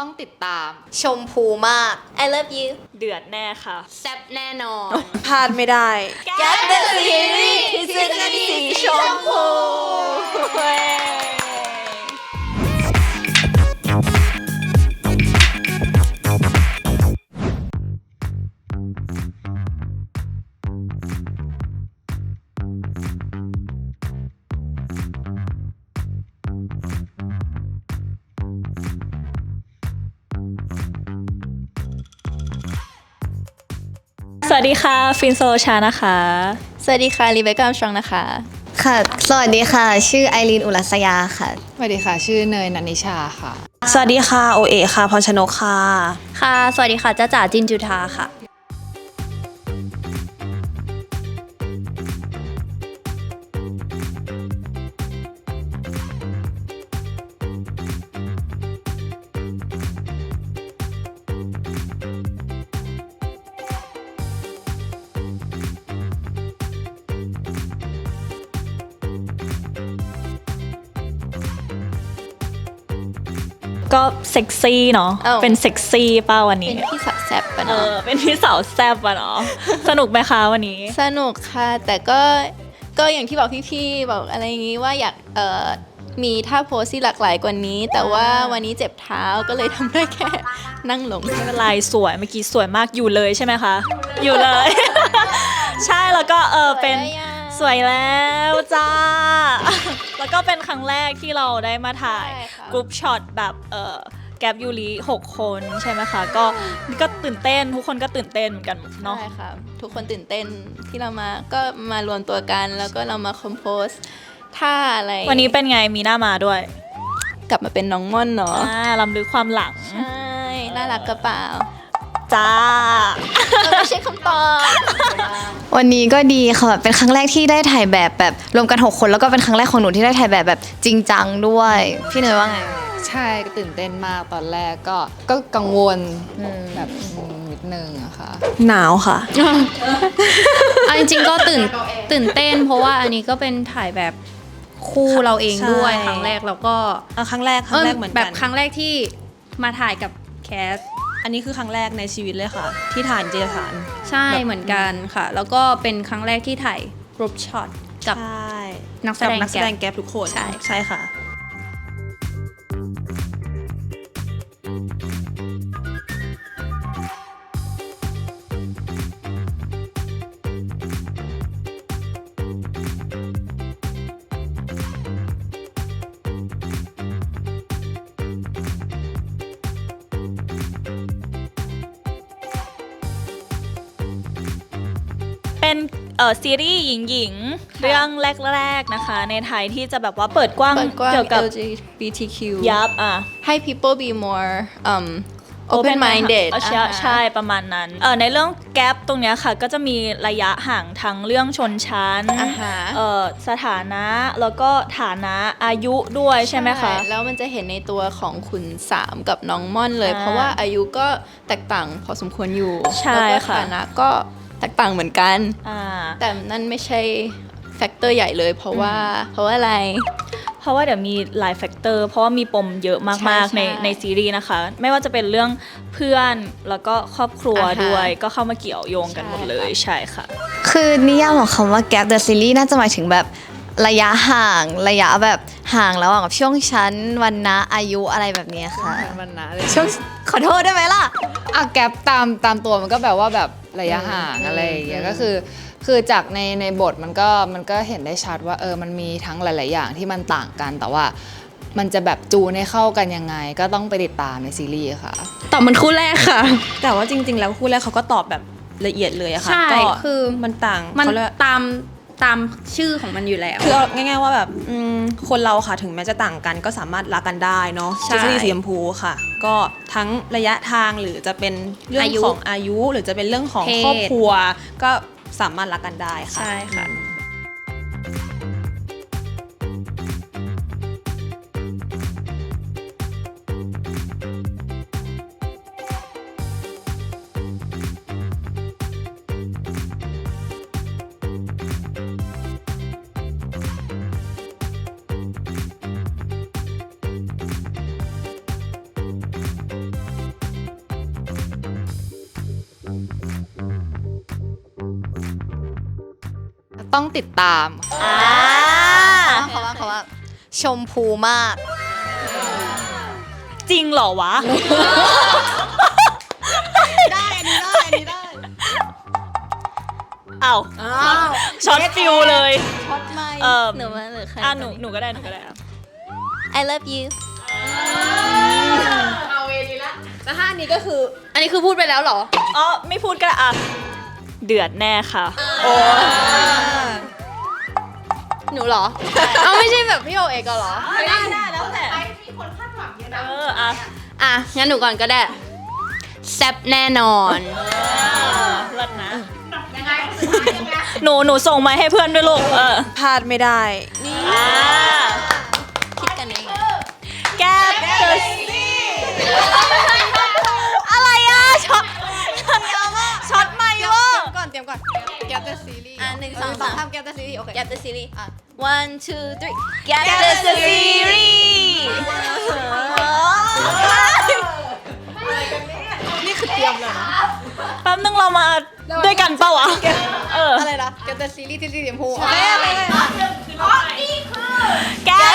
ต้องติดตาม ชมพูมาก I love you เดือดแน่ค่ะ แซ่บแน่นอน พลาดไม่ได้ Get the series ทฤษฎีสีชมพู วัสดีค่ะ ฟินโซโลชานะคะ สวัสดีค่ะรีเบคก้าชองนะคะ ค่ะ สวัสดีค่ะ ชื่อไอรีนอุรัสยาค่ะ สวัสดีค่ะ ชื่อเนยนันนิชาค่ะ สวัสดีค่ะ โอเอค่ะพรชนกค่ะ ค่ะ สวัสดีค่ะจ้าจ๋าจินจุธาค่ะ ก็เซ็กซี่เนาะ เอ้า เป็นเซ็กซี่ป้าวันเป็นี้ นพี่สาวแซบปะเอเนาะอ เป็นพี่สาวแซ่บอะเนาะ สนุกไหมคะวันนี้ สนุกค่ะ แต่ก็ก็อย่างที่บอกพี่ๆบอกอะไรอย่างงี้ว่าอยากเอ่อมีท่าโพสที่หลากหลายกว่านี้ แต่ว่าวันนี้เจ็บเท้าก็เลยทำได้แค่นั่งลง ไม่เป็นไรสวยเมื่อกี้สวยมากอยู่เลยใช่ไหมคะ อยู่เลย ใช่แล้วก็เออเป็นสวยแล้วยังสวยแล้วจ้า แล้วก็เป็นครั้งแรกที่เราได้มาถ่ายใช่ค่ะ กรุ๊ปช็อตแบบเออแกปยูริหกคนใช่ไหมคะ ก็ก็ตื่นเต้น ทุกคนก็ตื่นเต้นเหมือนกันเนาะ ใช่ค่ะทุกคนตื่นเต้นที่เรามาก็มารวมตัวกัน แล้วก็เรามาคอมโพสท่าอะไรวันนี้เป็นไงมีหน้ามาด้วยกลับมาเป็นน้องม่อนเนาะอ่าลำลึกความหลัง ใช่น่ารักกระเป๋า จ้า ไม่ใช่คำตอบ วันนี้ก็ดีค่ะแบบเป็นครั้งแรกที่ได้ถ่ายแบบแบบรวมกัน 6 คนแล้วก็เป็นครั้งแรกของหนูที่ได้ถ่ายแบบแบบจริงจังด้วย พี่เนยว่าไง ใช่ก็ตื่นเต้นมากตอนแรกก็ก็กังวลอืมแบบอืมนิดนึงอะค่ะ หนาวค่ะ เอาจริงๆก็ตื่นตื่นเต้น เพราะว่าอันนี้ก็เป็นถ่ายแบบคู่เราเองด้วยใช่ ครั้งแรกแล้วก็เออครั้งแรกครั้งแรกเหมือนแบกับนครั้งแรกที่มาถ่ายกับแคส อันนี้คือครั้งแรกในชีวิตเลยค่ะ ที่ถ่ายนิตยสารใช่เหมือนกันค่ะ แล้วก็เป็นครั้งแรกที่ถ่ายรูปช็อตกับใช่นักแสกับดงนักแสดงแก๊ปแก๊ปทุกคนใช่ใช่ค่ะ เป็นเออซีรีส์หญิงหญิงๆเรื่องแรก ๆนะคะ ในไทยที่จะแบบว่าเปิดกว้างเปิดกว้าง เกี่ยวกับ LGBTQ ยับอะ ให้ people be more um open minded เออใช่ใช่ประมาณนั้นเออในเรื่องแกลตรงเนี้ยค่ะ ก็จะมีระยะห่างทั้งเรื่องชนชั้นอ่าฮะ เออสถานะแล้วก็ฐานะอายุด้วยใช่ไหมคะ แล้วมันจะเห็นในตัวของคุณสามกับน้องม่อนเลย อ่าเพราะว่าอายุก็แตกต่างพอสมควรอยู่ใช่แล้วก็ค่ะ ฐานะก็ แตกต่างเหมือนกัน อ่า แต่นั่นไม่ใช่แฟกเตอร์ใหญ่เลย เพราะว่า เพราะว่าอะไร เพราะว่าเดี๋ยวมีหลายแฟกเตอร์เพราะว่ามีปมเยอะมากใช่ๆในใช่ในซีรีส์นะคะ ไม่ว่าจะเป็นเรื่องเพื่อนแล้วก็ครอบครัวอ่าฮะด้วย ก็เข้ามาเกี่ยวโยงกันหมดเลยใช่ค่ะ คือนิยามของคำว่า gap the series น่าจะหมายถึงแบบระยะห่างระยะแบบห่างระหว่างแบบช่วงชั้นวันนะอายุอะไรแบบเนี้ยค่ะ มันนะเลย ช่วงขอโทษได้ไหมล่ะ อะแกปตามตามตัวมันก็แบบว่าแบบ ระยะห่างอะไรอย่างเงี้ยอืมก็คือคือจากในในบทมันก็มันก็เห็นได้ชัดว่าเออมันมีทั้งหลาย ๆ อย่างที่มันต่างกันแต่ว่ามันจะแบบจูนให้เข้ากันยังไง ก็ต้องไปติดตามในซีรีส์ค่ะ ตอบเหมันคู่แรกค่ะ แต่ว่าจริง ๆ แล้วคู่แรกเขาก็ตอบแบบละเอียดเลยอะค่ะใช่ก็คือมันต่างมันเขาเรียกตาม ตามชื่อของมันอยู่แล้ว คือเอาง่าย ๆว่าแบบอืมคนเราค่ะถึงแม้จะต่างกันก็สามารถรักกันได้เนาะใช่ทฤษฎีสีชมพูค่ะ ก็ทั้งระยะทางหรือจะเป็นเรื่องอายุของอายุ หรือจะเป็นเรื่องของเพศ ครอบครัว ก็สามารถรักกันได้ค่ะ ใช่ค่ะค ต้องติดตามอ่าเขาว่าเขาว่าชมพูมาก จริงเหรอวะ ได้อันนี้ได้อันนี้ได้อ้าวอ้าวช็อตฟิลเลย ช็อตไม่เออหนูว่าหรือใครอะหนูหนูก็ได้หนูก็ได้อะ I love you แล้วถ้าอันนี้ก็คือ อันนี้คือพูดไปแล้วเหรอ อ๋อ ไม่พูดก็ได้อะ เดือดแน่ค่ะ หนูเหรอ เอาไม่ใช่แบบพี่โอเอกเหรอ ได้ได้แล้วแต่เอออะอะงั้นหนูก่อนก็ได้แซบแน่นอนเลิศนะหนูหนูส่งมาให้เพื่อนด้วยลูกเออพลาดไม่ได้นี่อ่าคิดกันเองแก้มเดอะ ทำแกปเดอะซีรีส์โอเค Get the series อะ one two three Get Get the the series นี่คือเตรียมเลยนะแป๊บนึงเรามาด้วยกันเปล่าวะเออ อะไรนะแกปเดอะซีรีส์ที่สีชมพูใช่ Get